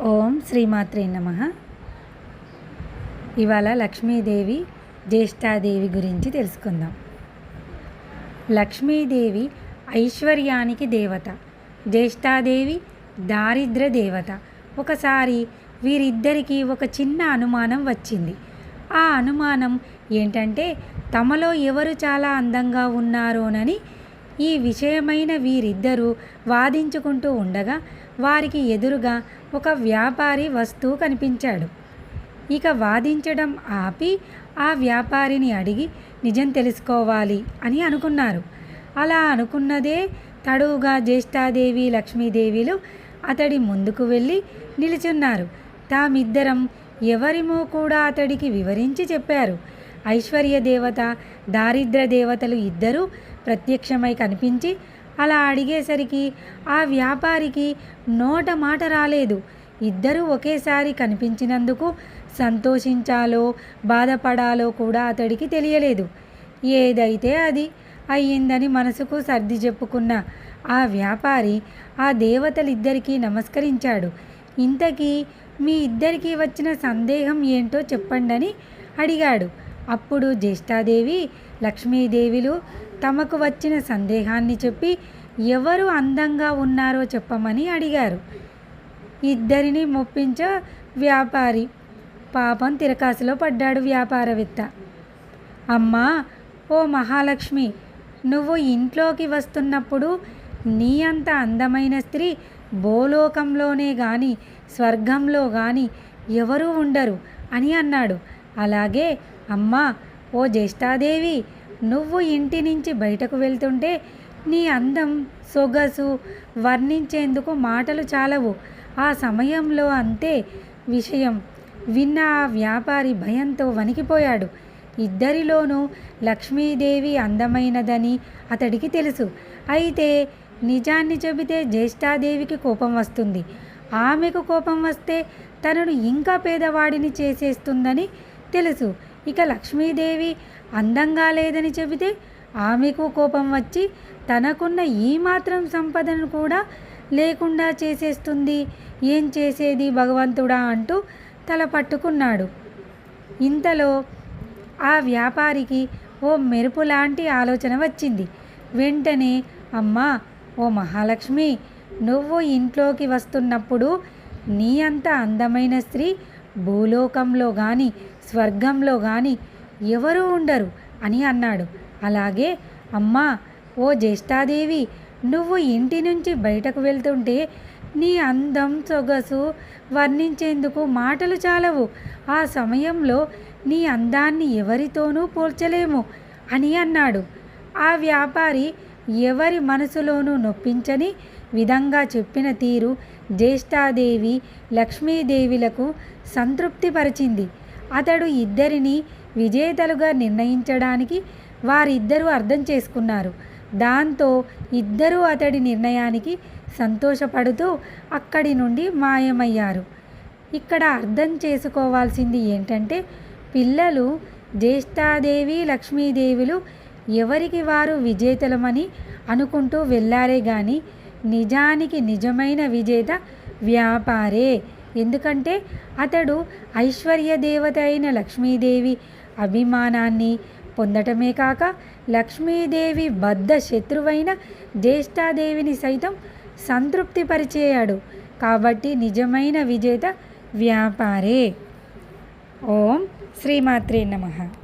ఓం శ్రీమాత్రే నమ. ఇవాళ లక్ష్మీదేవి జ్యేష్ఠాదేవి గురించి తెలుసుకుందాం. లక్ష్మీదేవి ఐశ్వర్యానికి దేవత జ్యేష్ఠాదేవి దారిద్ర దేవత. ఒకసారి వీరిద్దరికీ ఒక చిన్న అనుమానం వచ్చింది. ఆ అనుమానం ఏంటంటే తమలో ఎవరు చాలా అందంగా ఉన్నారోనని ఈ విషయమైన వీరిద్దరూ వాదించుకుంటూ ఉండగా వారికి ఎదురుగా ఒక వ్యాపారి వస్తువు కనిపించాడు. ఇక వాదించడం ఆపి ఆ వ్యాపారిని అడిగి నిజం తెలుసుకోవాలి అని అనుకున్నారు. అలా అనుకున్నదే తడువుగా జ్యేష్ఠాదేవి లక్ష్మీదేవిలు అతడి ముందుకు వెళ్ళి నిలుచున్నారు. తామిద్దరం ఎవరిమో కూడా అతడికి వివరించి చెప్పారు. ఐశ్వర్య దేవత దారిద్ర దేవతలు ఇద్దరూ ప్రత్యక్షమై కనిపించి అలా అడిగేసరికి ఆ వ్యాపారికి నోట మాట రాలేదు. ఇద్దరూ ఒకేసారి కనిపించినందుకు సంతోషించాలో బాధపడాలో కూడా అతడికి తెలియలేదు. ఏదైతే అది అయ్యిందని మనసుకు సర్ది చెప్పుకున్న ఆ వ్యాపారి ఆ దేవతలిద్దరికీ నమస్కరించాడు. ఇంతకీ మీ ఇద్దరికీ వచ్చిన సందేహం ఏంటో చెప్పండని అడిగాడు. అప్పుడు జ్యేష్ఠాదేవి లక్ష్మీదేవిలు తమకు వచ్చిన సందేహాన్ని చెప్పి ఎవరు అందంగా ఉన్నారో చెప్పమని అడిగారు. ఇద్దరిని మొప్పించ వ్యాపారి పాపం తిరకాసులో పడ్డాడు వ్యాపారవేత్త. అమ్మా ఓ మహాలక్ష్మి నువ్వు ఇంట్లోకి వస్తున్నప్పుడు నీ అంత అందమైన స్త్రీ భూలోకంలోనే కానీ స్వర్గంలో కానీ ఎవరూ ఉండరు అని అన్నాడు. అలాగే అమ్మా ఓ జ్యేష్ఠాదేవి నువ్వు ఇంటి నుంచి బయటకు వెళ్తుంటే నీ అందం సొగసు వర్ణించేందుకు మాటలు చాలవు. ఆ సమయంలో అంతే విషయం. విన్న ఆ వ్యాపారి భయంతో వణికిపోయాడు. ఇద్దరిలోనూ లక్ష్మీదేవి అందమైనదని అతడికి తెలుసు. అయితే నిజాన్ని చెబితే జ్యేష్ఠాదేవికి కోపం వస్తుంది. ఆమెకు కోపం వస్తే తనను ఇంకా పేదవాడిని చేసేస్తుందని తెలుసు. ఇక లక్ష్మీదేవి అందంగా లేదని చెబితే ఆమెకు కోపం వచ్చి తనకున్న ఈ మాత్రం సంపదను కూడా లేకుండా చేసేస్తుంది. ఏం చేసేది భగవంతుడా అంటూ తల పట్టుకున్నాడు. ఇంతలో ఆ వ్యాపారికి ఓ మెరుపు లాంటి ఆలోచన వచ్చింది. వెంటనే అమ్మా ఓ మహాలక్ష్మి నువ్వు ఇంట్లోకి వస్తున్నప్పుడు నీ అంత అందమైన స్త్రీ భూలోకంలో కానీ స్వర్గంలో కానీ ఎవరూ ఉండరు అని అన్నాడు. అలాగే అమ్మా ఓ జ్యేష్ఠాదేవి నువ్వు ఇంటి నుంచి బయటకు వెళ్తుంటే నీ అందం సొగసు వర్ణించేందుకు మాటలు చాలవు. ఆ సమయంలో నీ అందాన్ని ఎవరితోనూ పోల్చలేము అని అన్నాడు. ఆ వ్యాపారి ఎవరి మనసులోనూ నొప్పించని విధంగా చెప్పిన తీరు జ్యేష్ఠాదేవి లక్ష్మీదేవిలకు సంతృప్తిపరిచింది. అతడు ఇద్దరిని విజేతలుగా నిర్ణయించడానికి వారిద్దరూ అర్థం చేసుకున్నారు. దాంతో ఇద్దరూ అతడి నిర్ణయానికి సంతోషపడుతూ అక్కడి నుండి మాయమయ్యారు. ఇక్కడ అర్థం చేసుకోవాల్సింది ఏంటంటే పిల్లలు జ్యేష్ఠాదేవి లక్ష్మీదేవులు ఎవరికి వారు విజేతలమని అనుకుంటూ వెళ్ళారే కానీ నిజానికి నిజమైన విజేత వ్యాపారే. ఎందుకంటే అతడు ఐశ్వర్య దేవత అయిన లక్ష్మీదేవి అభిమానాన్ని పొందటమే కాక లక్ష్మీదేవి బద్ధ శత్రువైన జ్యేష్ఠాదేవిని సైతం సంతృప్తిపరిచేయాడు. కాబట్టి నిజమైన విజేత వ్యాపారే. ఓం శ్రీమాత్రే నమః.